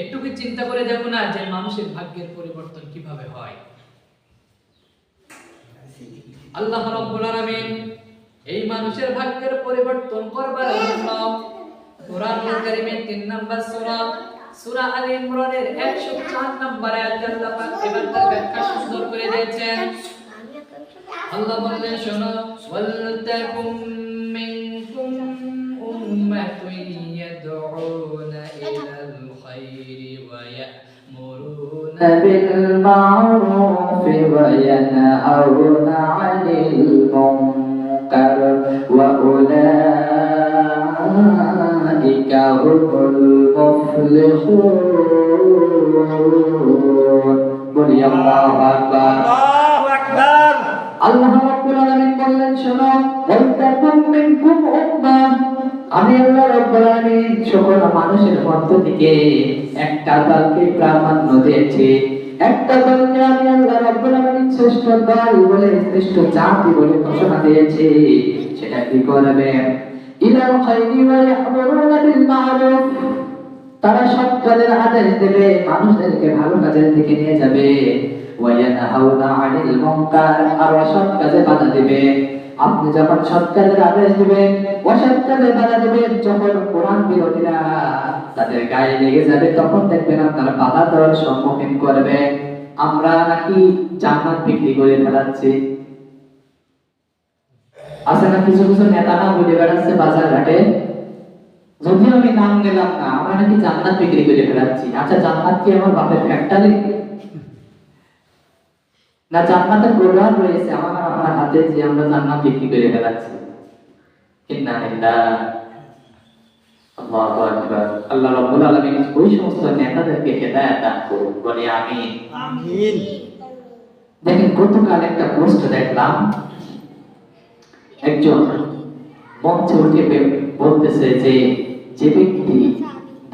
একটু কি চিন্তা করে দেখো না যে মানুষের ভাগ্যের পরিবর্তন কীভাবে হয়। আল্লাহ আলামিন এই মানুষের ভাগ্যের পরিবর্তন করবার জন্য কোরআনুল কারীমের 3 নম্বর সূরা সূরা আলে ইমরানের 104 নম্বর আয়াতে আল্লাহ পাক এবার তার ব্যাখ্যা সুন্দর করে দিয়েছেন। আল্লাহ বললেন, শোনো بالمعروف وينهون عن المنكر وأولئك هم المفلحون قل يا الله أكبر আল্লাহু আকবার আল্লাহ রাব্বুল আলামিন বললেন শোনো ওয়ালতাকুম মিনকুম উম্মাহ আমি আল্লাহ রাব্বুল আলামিন সকল মানুষের মধ্য থেকে একটা দলকে প্রাধান্য দিয়েছি। একটা দলকে আমি আল্লাহ রাব্বুল আলামিন শ্রেষ্ঠ দল বলে, শ্রেষ্ঠ জাতি বলে ঘোষণা দিয়েছি। সেটা কি করবে ইলাল খায়রি ওয়া ইয়ামুরুনা বিল মা'রুফ। তারা সৎ কাজের আদেশ দেবে, মানুষদেরকে ভালো কাজের দিকে নিয়ে যাবে। ওয়ায়ানহাউনা আনিল মুনকার, আর অসৎ কাজে বাধা দিবে। আপনি যখন সৎ কাজের আদেশ দিবেন অসৎ কাজে বাধা দিবেন, যখন কোরআন বিরোধীরা তাদের গায়ে লেগে যাবে, তখন দেখবেন আপনারা বাধা দেওয়ার সম্মুখীন করবে। আমরা নাকি জান্নাত বিক্রি করে ফেলাচ্ছি। আছে না কিছু কিছু নেতা না বলে বেড়াচ্ছে বাজার ঘাটে যদিও আমি নাম নিলাম না, আমরা নাকি জান্নাত বিক্রি করে ফেলাচ্ছি। আচ্ছা জান্নাত কি আমার বাপের ফ্যাক্টরি না জান্নাতের প্রোগ্রাম রয়েছে। আমার আর আপনার হাতে যে আমরা জান্নাত বিক্রি করে ফেলাচ্ছি। ইন্না লিল্লাহ। আল্লাহু আকবার। আল্লাহ রাব্বুল আলামিন ওই সমস্ত নেতাদেরকে হেদায়েত দান করুন। বলি আমিন। আমিন। দেখেন গতকাল একটা পোস্ট দেখলাম। একজন মঞ্চে উঠে বলতেছে যে যে ব্যক্তি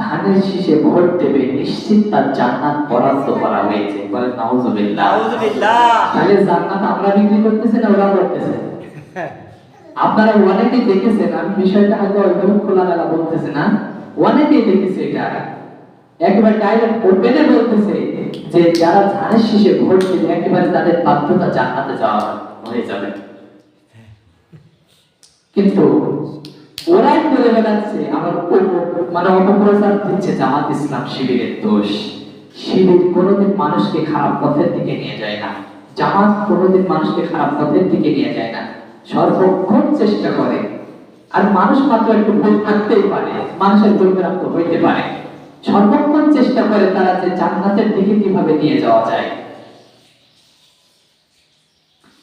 ধানের শীষে ভোট দেবে নিশ্চিত তার জান্নাত বরাদ্দ করা হয়েছে। বলে নাউজুবিল্লাহ। তাহলে জান্নাত আমরা বিক্রি করতেছি না ওরা করতেছে আপনারা অনেকেই দেখেছেন আমি বিষয়টা হয়তো ওইভাবে খোলামেলা বলতেছি না অনেকেই দেখেছে এটা। একেবারে ডাইরেক্ট ওপেনে বলতেছে যে যারা ধানের শীষে ভোট দিবে একেবারে তাদের বাধ্যতা জান্নাতে যাওয়া হয়ে যাবে। কিন্তু ওরাই করে বেড়াচ্ছে আমার মানে অপপ্রচার দিচ্ছে জামাত ইসলাম শিবিরের দোষ। শিবির কোনোদিন মানুষকে খারাপ পথের দিকে নিয়ে যায় না। জামাত কোনোদিন মানুষকে খারাপ পথের দিকে নিয়ে যায় না। সর্বক্ষণ চেষ্টা করে। আর মানুষ মাত্র একটু ভুল থাকতেই পারে, মানুষের দুর্গ্রান্ত হইতে পারে। সর্বক্ষণ চেষ্টা করে তারা যে জান্নাতের দিকে কীভাবে নিয়ে যাওয়া যায়।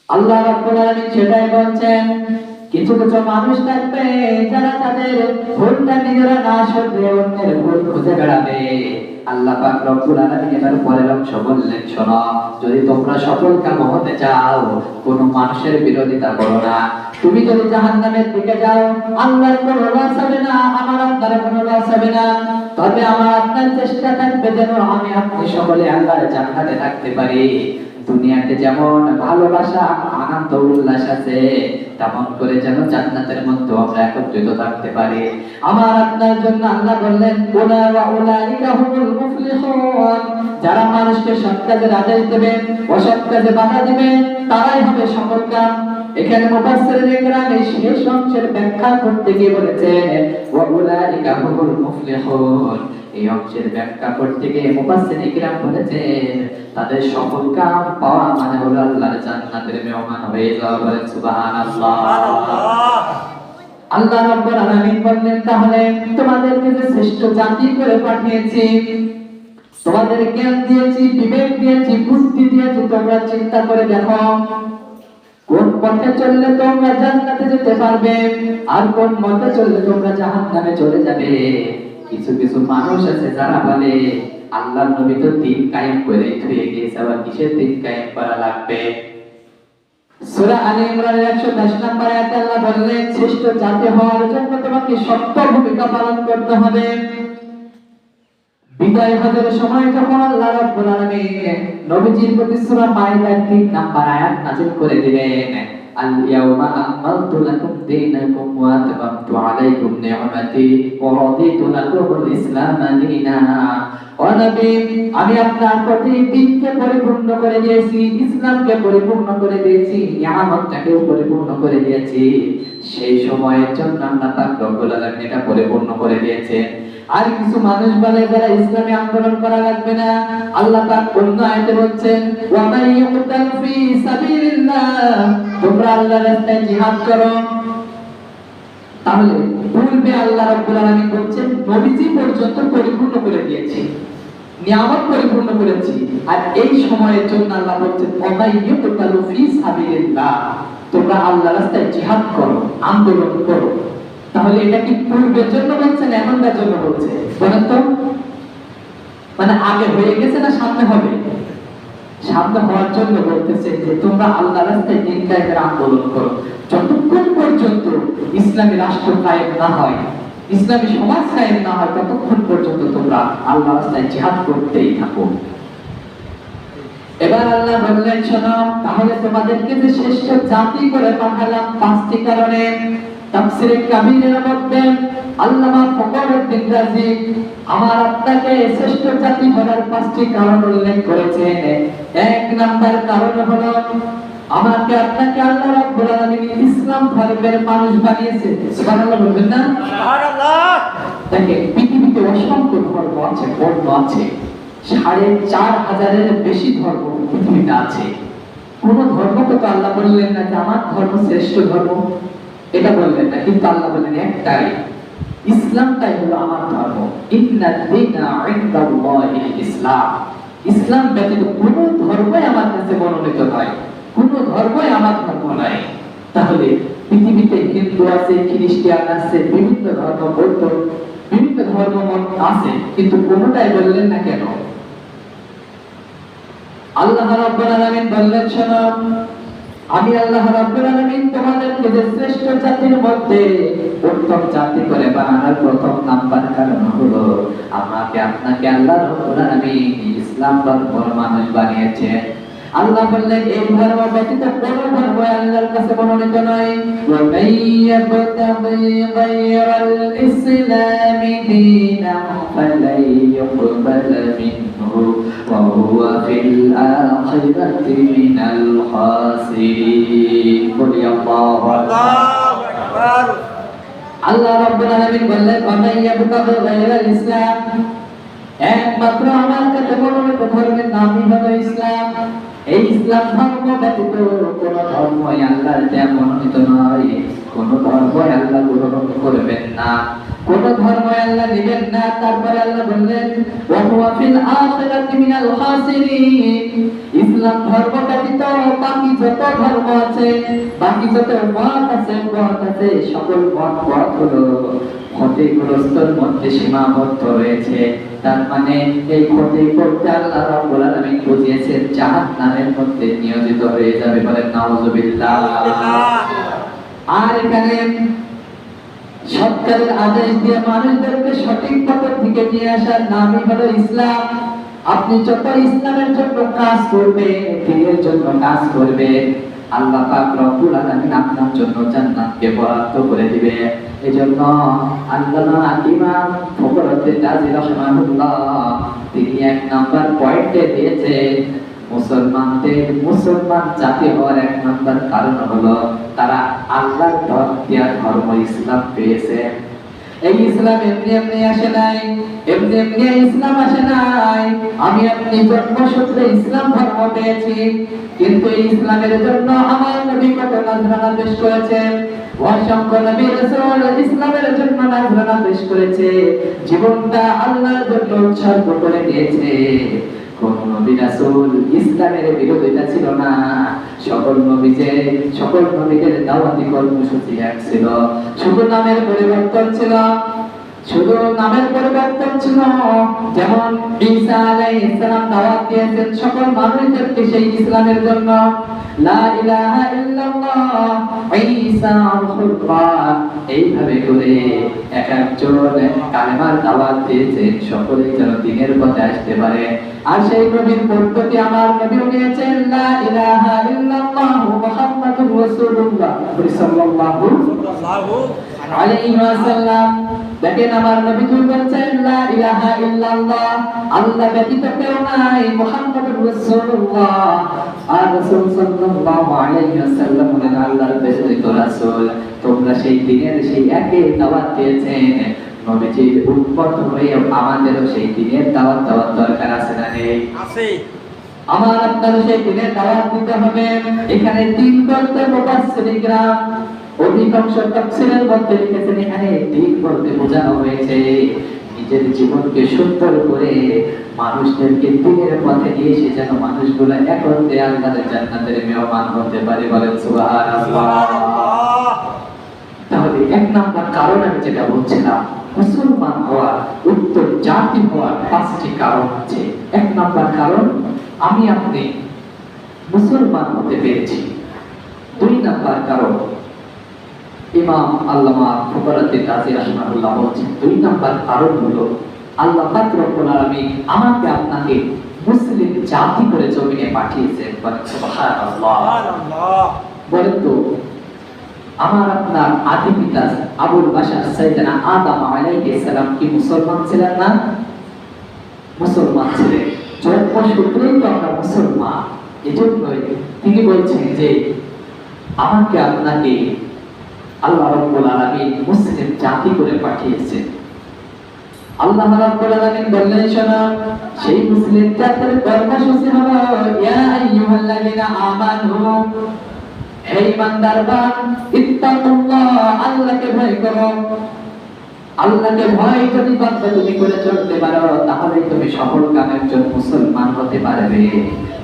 আল্লাহ রাব্বুল আলামিন সেটাই বলছেন কিছু কিছু মানুষ থাকবে যারা তাদের ভুলটা নিজেরা না শুধরে অন্যের ভুল খুঁজে বেড়াবে। আল্লাহ পাক রব্বুল আলামিন এবার পরের অংশ বললেন, শোনো, যদি তোমরা সফল কাম হতে চাও, কোন মানুষের বিরোধিতা করো না। তুমি যদি জাহান্নামের দিকে যাও, আল্লাহর হবে না, আমার হবে না। তবে আমার চেষ্টা থাকবে যেন আমি আপনি সকলে আল্লাহর জান্নাতে থাকতে পারি। দুনিয়াতে যেমন ভালোবাসা আনন্দ উল্লাস আছে, তেমন করে যেন জান্নাতের মধ্যে আমরা একত্রিত থাকতে পারি। আমার আপনার জন্য আল্লাহ বললেন ওলা ওয়া উলাইকা হুমুল মুফলিহুন। যারা মানুষকে সৎ কাজের আদেশ দেবে, অসৎ কাজে বাধা দিবে, তারাই হবে সফলকাম এখানে মুফাসসিরিন ইকরাম এই শেষ অংশের ব্যাখ্যা করতে গিয়ে বলেছেন, ওয়া উলাইকা হুমুল মুফলিহুন। এই অংশের ব্যাখ্যা করতে গিয়ে মুফাসসিরিন ইকরাম বলেছেন, তাদের সফল কাম পাওয়া মানে হলো আল্লাহর জান্নাতের মেহমান হয়ে যাওয়া বলেন, সুবহানাল্লাহ। আল্লাহ রাব্বুল আলামিন বললেন, তাহলে তোমাদেরকে যে শ্রেষ্ঠ জাতি করে পাঠিয়েছি, তোমাদের জ্ঞান দিয়েছি, বিবেক দিয়েছি, বুদ্ধি দিয়েছি, তোমরা চিন্তা করে দেখো, কোন পথে চললে তোমরা জান্নাতে যেতে পারবে, আর কোন পথে চললে তোমরা জাহান্নামে চলে যাবে। কিছু কিছু মানুষ আছে যারা বলে, আল্লাহর নবী তো দিন কায়েম করে ধুয়ে গিয়েছে আবার কিসের দিন কায়েম করা লাগবে? সূরা আলী ইমরানের 110 নম্বর আয়াতে আল্লাহ বললেন, শ্রেষ্ঠ জাতি হওয়ার জন্য তোমাকে সত্য ভূমিকা পালন করতে হবে। বিদায় হজের সময় যখন আল্লাহ রাব্বুল আলামিন নবীজির প্রতি সূরা মাইদার 3 নাম্বার আয়াত নাযিল করে দিলেন আল ইয়াউমা আকমালতু লাকুম দীনাকুম ওয়া আতমামতু আলাইকুম নি'মাতি ওয়া রাদিতু লাকুমুল ইসলাম দীনা ও নবী, আমি আপনার প্রতি দিনকে পরিপূর্ণ করে দিয়েছি, ইসলামকে পরিপূর্ণ করে দিয়েছি নিয়ামতটাকেও পরিপূর্ণ করে দিয়েছি। সেই সময়ের জন্য আল্লাহ পাক রব্বুল আলামিন এটা পরিপূর্ণ করে দিয়েছে আর কিছু মানুষ বলে যারা ইসলামী আন্দোলন করা লাগবে না। আল্লাহ পাক অন্য আয়াতে বলছেন তোমরা আল্লাহর রাস্তায় জিহাদ করো। তাহলে পূর্বে আল্লাহ রাব্বুল আলামিন বলছেন, নবীজি পর্যন্ত পরিপূর্ণ করে দিয়েছি। নিয়ামত পরিপূর্ণ করেছি। আর এই সময়ের জন্য আল্লাহ বলছেন ওমাই ইউকতালু ফি সাবিলিল্লাহ তোমরা আল্লাহর রাস্তায় জিহাদ করো, আন্দোলন করো। তাহলে এটা কি পূর্বের জন্য বলছেন এখনকার জন্য বলছে? বলেন তো। মানে আগে হয়ে গেছে না সামনে হবে? সামনে হওয়ার জন্য বলতেছে যে তোমরা আল্লাহ রাস্তায় দিন কায়েমের আন্দোলন করো। যতক্ষণ পর্যন্ত ইসলামী রাষ্ট্র কায়েম না হয়, ইসলামী সমাজ কায়েম না হয়, ততক্ষণ পর্যন্ত তোমরা আল্লাহ রাস্তায় জিহাদ করতেই থাকো। এবার আল্লাহ বললেন, শোনো, তাহলে তোমাদেরকে যে শ্রেষ্ঠ জাতি করে পাঠালাম, পাঁচটি কারণে। তাফসিরে কাবিরের মধ্যে আল্লামা ফখরুদ্দিন রাজি আমার আপনাকে শ্রেষ্ঠ জাতি করার পাঁচটি কারণ উল্লেখ করেছেন। এক নাম্বার কারণ হলো আমাকে আপনাকে আল্লাহ রাব্বুল আলামিন ইসলাম ধর্মের মানুষ বানিয়েছে। সুবহানাল্লাহ বলবেন না? সুবহানাল্লাহ! দেখেন পৃথিবীতে অসংখ্য ধর্ম আছে বর্ণ আছে। সাড়ে চার হাজারের বেশি ধর্ম পৃথিবীতে আছে। কোন ধর্মকে তো আল্লাহ বললেন না যে আমার ধর্ম শ্রেষ্ঠ ধর্ম। এটা বললেন না, কিন্তু আল্লাহ বললেন একটাই ইসলামটাই হলো আমার ধর্ম। ইসলাম। ইসলাম ব্যতীত কোন ধর্মই আমার কাছে মনোনীত নয়, কোন ধর্মই আমার ধর্ম নয়। তাহলে পৃথিবীতে হিন্দু আছে, খ্রিস্টান আছে, বিভিন্ন ধর্ম বৌদ্ধ, বিভিন্ন ধর্ম আছে, কিন্তু কোনটাই বললেন না কেন? আল্লাহ রাব্বুল আলামিন বললেন, শোনো আমি আল্লাহ রাব্বুল আলামিন তোমাদেরকে যে শ্রেষ্ঠ জাতির মধ্যে উত্তম জাতি করে বানানোর প্রথম নাম্বার কারণ হলো, আমাকে আপনাকে আল্লাহ রাব্বুল আলামিন ইসলাম ধর্মের মানুষ বানিয়েছে আল্লাহ বললেন এই ধর্ম ব্যতীত কোন ধর্ম আল্লাহর কাছে মনোনীত নয়। ইসলামি দীনান ফালাই ইউকবাল মিনহু ওয়া হুয়া ফিল আখিরাতি মিনাল খাসিরিন বলি আল্লাহু আকবার আল্লাহু রাব্বুল আলামিন বললেন ওয়া মাইয়াবতাগি গায়রাল ইসলাম। একমাত্র আমার কাছে মনোনীত ধর্মের নামই হলো ইসলাম। এই ইসলাম ধর্ম ব্যতীত কোন ধর্মই আল্লাহর দেয়া মনোনীত নয়। কোন ধর্মই আল্লাহ গ্রহণ করবেন না। কোন ধর্ম আল্লাহ নেবেন না তারপরে আল্লাহ বললেন ওয়া ফিল আখিরাতি মিনাল খাসিরিন। ইসলাম ধর্ম ব্যতীত বাকি যত ধর্ম আছে বাকি যত মত আছে মত আছে সকল মত পথ হলো ক্ষতিগ্রস্তর মধ্যে সীমাবদ্ধ রয়েছে। তার মানে এই ক্ষতি করতে আল্লাহ রাব্বুল আলামিন বুঝিয়েছেন জাহান্নামের মধ্যে নিয়োজিত হয়ে যাবে বলেন নাউজুবিল্লাহ। আর এখানে সরকারের আদেশ দিয়ে মানুষদেরকে সঠিক পথের দিকে নিয়ে আসার নামই হলো ইসলাম। আপনি যত ইসলামের জন্য কাজ করবেন, দিনের জন্য কাজ করবেন, আল্লাহ পাক রব্বুল আলামিন আপনার জন্য জান্নাতকে বরাদ্দ করে দিবে। এজন্য আল্লামা ইমাম ফখরুদ্দিন রাজি রাহিমাহুল্লাহ, তিনি এক নাম্বার পয়েন্টে দিয়েছে মুসলমানদের মুসলমান জাতি হওয়ার এক নাম্বার কারণ হলো তারা ধর্ম, ইসলাম পেয়েছে। এই ইসলাম এমনি এমনি আসে নাই, এমনি এমনি ইসলাম আসে নাই। আমি আপনি জন্মসূত্রে ইসলাম ধর্ম পেয়েছি, কিন্তু এই ইসলামের জন্য আমার নবী কত করেছেন অসংখ্য নবী ইসলামের জন্য করেছে। জীবনটা আল্লাহর জন্য উৎসর্গ করে দিয়েছে। নবী রাসূল ইসলামের বিরোধিতা ছিল না। সকল নবীজে সকল নবীদের দাওয়াতি কর্মসূচি এক ছিল। শুধু নামের পরিবর্তন ছিল। শুধু নামের পরিবর্তন ছিল যেমন ঈসা আলাইহিস দাওয়াত দিয়েছেন সকল মানুষদেরকে সেই ইসলামের জন্য। লা ইলাহা ইল্লাল্লাহ, ঈসা এইভাবে করে এক একজন কালেমার দাওয়াত সকলেই যেন দিনের পথে আসতে পারে। আর সেই নবীর পদ্ধতি আমার নবীও লা ইলাহা ইল্লাল্লাহ মুহাম্মাদুর রাসূলুল্লাহ। সাল্লাল্লাহু সাল্লাল্লাহু আলাইহি ওয়াসাল্লাম দেখেন আমার নবী কি বলছেন লা ইলাহা ইল্লাল্লাহ আল্লাহ ব্যতীত কেউ নাই মুহাম্মাদুর রাসূলুল্লাহ। আর রাসূল সাল্লাল্লাহু আলাইহি ওয়াসাল্লাম বলেন আল্লাহর প্রেরিত রাসূল তোমরা সেই দিনের সেই একে দাওয়াত দিয়েছেন। নবীজির উম্মত হয়ে আমাদেরও সেই দিনের দাওয়াত দেওয়ার দরকার আছে না নেই? আছে। আমার আপনার সেই দিনের দাওয়াত দিতে হবে। এখানে তিন বলতে মুফাসসিরিকরা অধিকাংশ তাফসীরের মধ্যে লিখেছেন, এখানে দিন বলতে বোঝানো হয়েছে, নিজের জীবনকে সুন্দর করে মানুষদেরকে দিনের পথে নিয়ে এসে যেন মানুষগুলো একত্রে আল্লাহর জান্নাতের মেহমান হতে পারে বলেন, সুবহানাল্লাহ। তাহলে এক নাম্বার কারণ আমি যেটা বলছিলাম, মুসলমান হওয়ার উত্তর জাতি হওয়ার পাঁচটি কারণ আছে। এক নাম্বার কারণ, আমি আপনি মুসলমান হতে পেরেছি। দুই নাম্বার কারণ ইমাম আল্লামা ফুকরাতে কাজী রাহমাতুল্লাহ বলছেন দুই নাম্বার কারণ হলো আল্লাহ পাক রব্বুল আলামিন আমাকে আপনাকে মুসলিম জাতি করে জমিনে পাঠিয়েছেন। বলেন সুবহানাল্লাহ। সুবহানাল্লাহ। বলেন তো আমার আপনার আদি পিতা আবুল বাশার সাইয়েদনা আদম আলাইহিস সালাম কি মুসলমান ছিলেন না? মুসলমান ছিলেন। জন্ম সূত্রেই তো আমরা মুসলমান। এজন্যই তিনি বলছেন যে আমাকে আপনাকে আল্লাহ রাব্বুল আলামিন মুসলিম জাতি করে পাঠিয়েছেন আল্লাহ আলামিন বললেন, শোনো, সেই মুসলিম জাতির হলো, ইয়া আইয়ুহাল্লাযিনা আমানু, হে ইমানদারগণ ইত্তাকুল্লাহ, আল্লাহকে ভয় করো। আল্লাহকে ভয় যদি বাধ্য তুমি করে চলতে পারো তাহলে তুমি সফল কাম একজন মুসলমান হতে পারবে।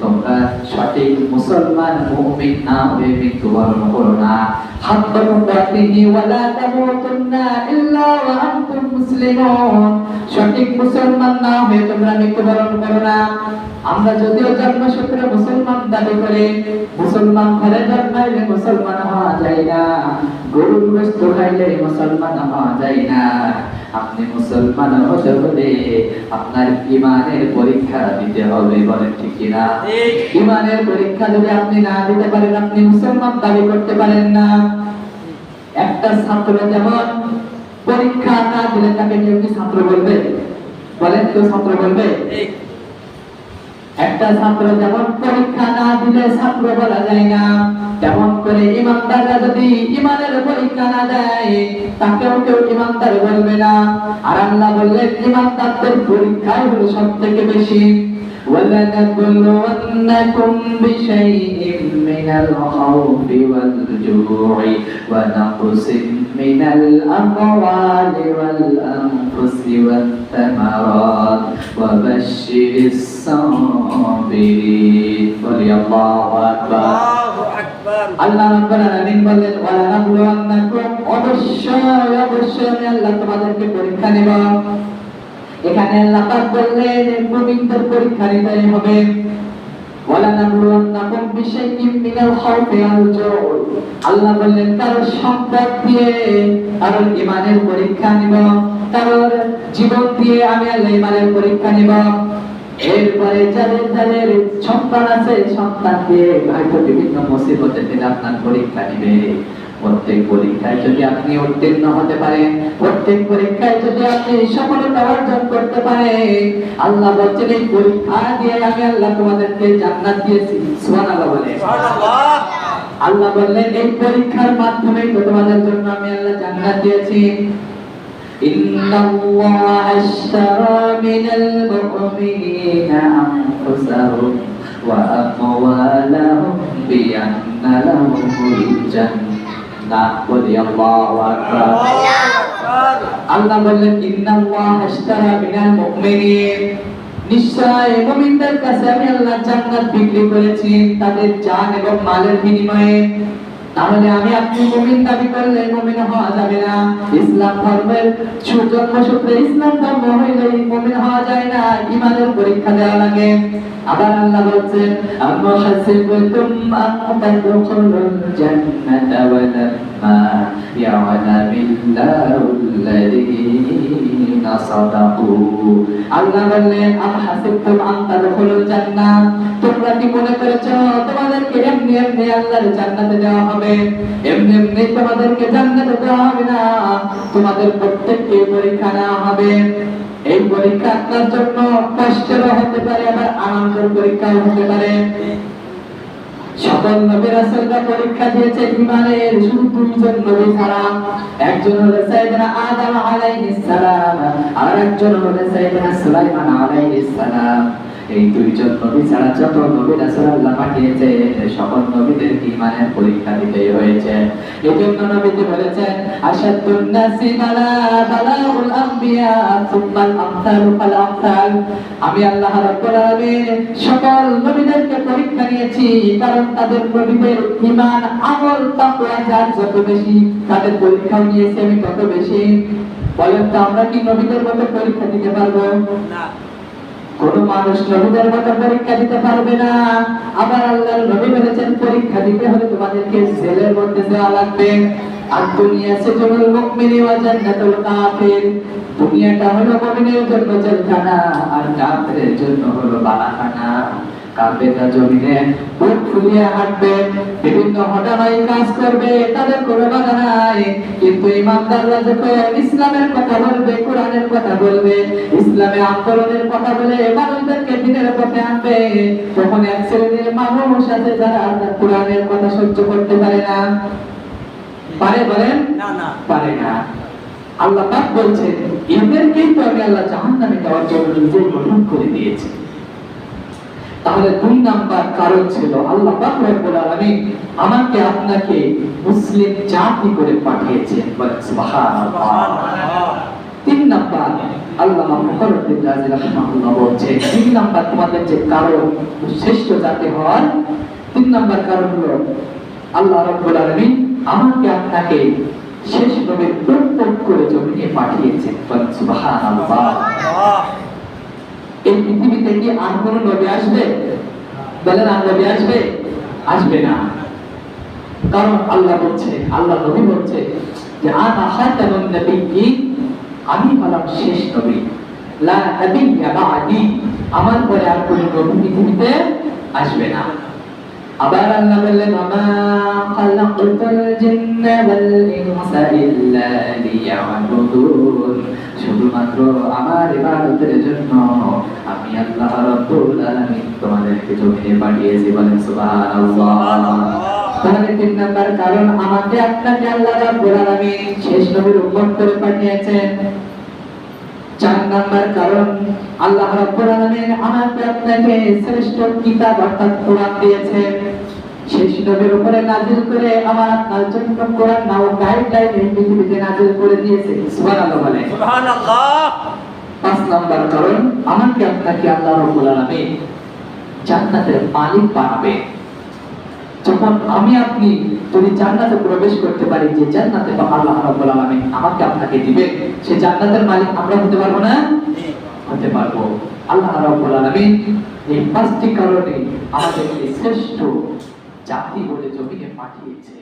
তোমরা সঠিক মুসলমান মুমিন না হয়ে মৃত্যুবরণ করো না। ওয়ালা ইল্লা ওয়া আনতুম মুসলিমুন। সঠিক মুসলমান না হয়ে তোমরা মৃত্যুবরণ করো না। আমরা যদিও জন্মসূত্রে মুসলমান দাবি করি, মুসলমান ঘরে জন্মাইলে মুসলমান হওয়া যায় না। গরুর গোস্ত খাইলে মুসলমান হওয়া যায় না। আপনি মুসলমান হতে হলে আপনার ইমানের পরীক্ষা দিতে হবে বলেন ঠিক কিনা? ইমানের পরীক্ষা যদি আপনি না দিতে পারেন আপনি মুসলমান দাবি করতে পারেন না। একটা ছাত্র যেমন পরীক্ষা না দিলে তাকে কেউ কি ছাত্র বলবে? বলেন কেউ ছাত্র বলবে? একটা ছাত্র যেমন পরীক্ষা না দিলে ছাত্র বলা যায় না। তেমন করে ইমানদাররা যদি ইমানের পরীক্ষা না দেয় তাকেও কেউ ইমানদার বলবে না আর আল্লাহ বললেন ইমানদারদের পরীক্ষাই হলো সব থেকে বেশি ولنبلونكم بشيء من الخوف والجوع ونقص من الأموال والأنفس والثمرات وبشر الصابرين قل الله أكبر আল্লাহু রাব্বুল আলামিন বললেন ওয়ালা নাবলুওয়ান্নাকুম অবশ্যই অবশ্যই আমি আল্লাহ তোমাদেরকে পরীক্ষা নেব। এখানে আল্লাহ পাক বললেন, মুমিনদের পরীক্ষা নিতে হবে। ওয়ালা নাবলুওয়ান্নাকুম বিশাইইম মিনাল খাউফি ওয়াল জুউ। আল্লাহ বললেন কারও সম্পদ দিয়ে কারও ঈমানের পরীক্ষা নিব। কারোর জীবন দিয়ে আমি আল্লাহ ঈমানের পরীক্ষা নিব। এরপরে যাদের যাদের সন্তান আছে সন্তান দিয়ে হয়তো বিভিন্ন মুসিবতের দিন আপনার পরীক্ষা নিবে প্রত্যেক পরীক্ষায় যদি আপনি উত্তীর্ণ হতে পারেন প্রত্যেক পরীক্ষায় যদি আপনি সফলতা অর্জন করতে পারেন আল্লাহ বলছেন এই পরীক্ষা দিয়ে আমি আল্লাহ তোমাদেরকে জান্নাত দিয়েছি। সুবহানাল্লাহ বলে। আল্লাহ বললেন এই পরীক্ষার মাধ্যমে তোমাদের জন্য আমি আল্লাহ জান্নাত দিয়েছি। إن الله اشترى من المؤمنين أنفسهم وأموالهم بأن لهم الجنة না বলি আল্লাহু আকবার আকবার আল্লাহ বললেন ইন্নাল্লাহ আশতারা মিনাল মুমিনিন নিশ্চয় মুমিনদের কাছে আমি আল্লাহ জান্নাত বিক্রি করেছি তাদের জান এবং মালের বিনিময়ে তাহলে আমি আপনি মুমিন দাবি করলে মুমিন হওয়া যাবে না। ইসলাম ধর্মের সুজন্ম সূত্রে ইসলাম ধর্ম হইলে মুমিন হওয়া যায় না, ইমানের পরীক্ষা দেওয়া লাগে। আবার আল্লাহ বলছেন আম্মা হাসিবতুম আন তাদখুলুল জান্নাতা ওয়া তোমাদের প্রত্যেককে পরীক্ষা নেওয়া হবে? এই পরীক্ষা আপনার জন্য কষ্টেরও হতে পারে, আবার আনন্দের পরীক্ষাও হতে পারে। সকল নবী রাসূলরা পরীক্ষা দিয়েছে ইমানের শুধু দুইজন নবী ছাড়া। একজন হলো সাইয়েদনা আদম আলাইহিস সালাম আর একজন হলো সাইয়েদনা সুলাইমান আলাইহিস সালাম। এই দুইজন নবী ছাড়া যত নবী রাসূল পাঠিয়েছে সকল নবীদের ইমানের পরীক্ষা দিতে হয়েছে। এজন্য নবীজি বলেছেন, আশাদুন নাসি আমি আল্লাহ সকল নবীদেরকে পরীক্ষা নিয়েছি, কারণ তাদের নবীদের ঈমান, আমল যার যত বেশি, তাদের নিয়েছি আমি তত বেশি। বলেন তো আমরা কি নবীদের মতো পরীক্ষা দিতে পারব? না। কোন মানুষ নবীদের লাগবে। আর দুনিয়া সে জন্য মুমিনি ওয়া জান্নাতুল কাফির। দুনিয়াটা হলো মুমিনের জন্য জেলখানা আর কাফিরের জন্য হলো বালাখানা। কাফেররা জমিনে বুক ফুলিয়ে হাঁটবে বিভিন্ন কাজ করবে তাদের কোনো বাধা নাই। কিন্তু ইমানদাররা যখন ইসলামের কথা বলবে কোরআনের কথা বলবে ইসলামে আন্দোলনের কথা বলে মানুষদেরকে দিনের পথে আনবে তখন এক শ্রেণির মানুষ আছে যারা কোরআনের কথা সহ্য করতে পারে না। পারে বলেন? না না। পারে না। আল্লাহ পাক বলছেন এদেরকেই তো আমি আল্লাহ জাহান্নামে দেওয়ার জন্য নিজে গঠন করে দিয়েছি তাহলে দুই নাম্বার কারণ ছিল, আল্লাহ আলামিন আমাকে আপনাকে মুসলিম জাতি করে পাঠিয়েছেন তিন নাম্বার বলছেন, তিন নাম্বার তোমাদের যে কারণ শ্রেষ্ঠ জাতি হওয়ার, তিন নাম্বার কারণ হলো আল্লাহ আমাকে আপনাকে পাঠিয়েছেন আল্লাহ এই পৃথিবীতে কি আর নবী আসবে? বলেন আর নবী আসবে? আসবে না। কারণ আল্লাহ বলছে, আল্লাহ নবী বলছে যে আর আহার তেমন নবী কি আমি হলাম শেষ নবী। লা বা'দি, আমার পরে আর কোন নবী পৃথিবীতে আসবে না। আবার আল্লাহ বললেন আমা খালাকতুল জিন্না ওয়াল ইনসা ইল্লা লিয়াবুদুন। শুধুমাত্র আমার ইবাদতের জন্য আমি আল্লাহ রাব্বুল আলামিন তোমাদেরকে জমিনে পাঠিয়েছি বলেন সুবহানাল্লাহ। তাহলে তিন নাম্বার কারণ আমাকে আপনাকে আল্লাহ রাব্বুল আলামিন শেষ নবীর উম্মত করে পাঠিয়েছেন। চার নাম্বার কারণ আল্লাহ রাব্বুল আলামিন আমাকে আপনাকে শ্রেষ্ঠ কিতাব অর্থাৎ কোরআন দিয়েছেন। শেষ নবীর উপরে নাজিল করে আমার কোরআন নাও গাইডলাইন এই পৃথিবীতে নাজিল করে দিয়েছে। সুবহানাল্লাহ বলে। সুবহানাল্লাহ। পাঁচ নাম্বার কারণ আমাকে আপনাকে আল্লাহ রাব্বুল আলামিন জান্নাতের মালিক বানাবে। যখন আমি আপনি যদি জান্নাতে প্রবেশ করতে পারি যে জান্নাতে বা আল্লাহ রাব্বুল আলামিন আমাকে আপনাকে দিবে সে জান্নাতের মালিক আমরা হতে পারব না? হতে পারব। আল্লাহ রাব্বুল আলামিন এই পাঁচটি কারণে আমাদেরকে শ্রেষ্ঠ জাতি বলে জমিকে পাঠিয়েছে।